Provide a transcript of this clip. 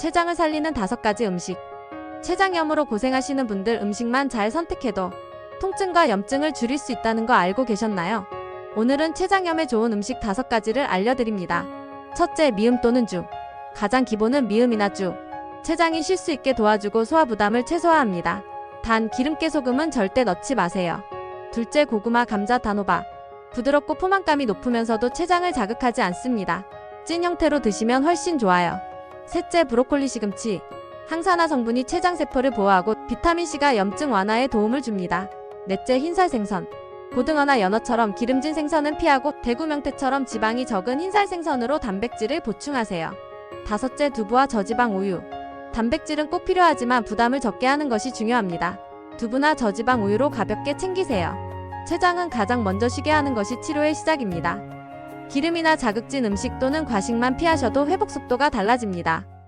췌장을 살리는 다섯 가지 음식. 췌장염으로 고생하시는 분들 음식만 잘 선택해도 통증과 염증을 줄일 수 있다는 거 알고 계셨나요? 오늘은 췌장염에 좋은 음식 다섯 가지를 알려드립니다. 첫째, 미음 또는 죽. 가장 기본은 미음이나 죽. 췌장이 쉴 수 있게 도와주고 소화 부담을 최소화합니다. 단, 기름깨 소금은 절대 넣지 마세요. 둘째, 고구마, 감자, 단호박. 부드럽고 포만감이 높으면서도 췌장을 자극하지 않습니다. 찐 형태로 드시면 훨씬 좋아요. 셋째, 브로콜리 시금치. 항산화 성분이 췌장 세포를 보호하고 비타민C가 염증 완화에 도움을 줍니다. 넷째, 흰살 생선. 고등어나 연어처럼 기름진 생선은 피하고 대구 명태처럼 지방이 적은 흰살 생선으로 단백질을 보충하세요. 다섯째, 두부와 저지방 우유. 단백질은 꼭 필요하지만 부담을 적게 하는 것이 중요합니다. 두부나 저지방 우유로 가볍게 챙기세요. 췌장은 가장 먼저 쉬게 하는 것이 치료의 시작입니다. 기름이나 자극진 음식 또는 과식만 피하셔도 회복 속도가 달라집니다.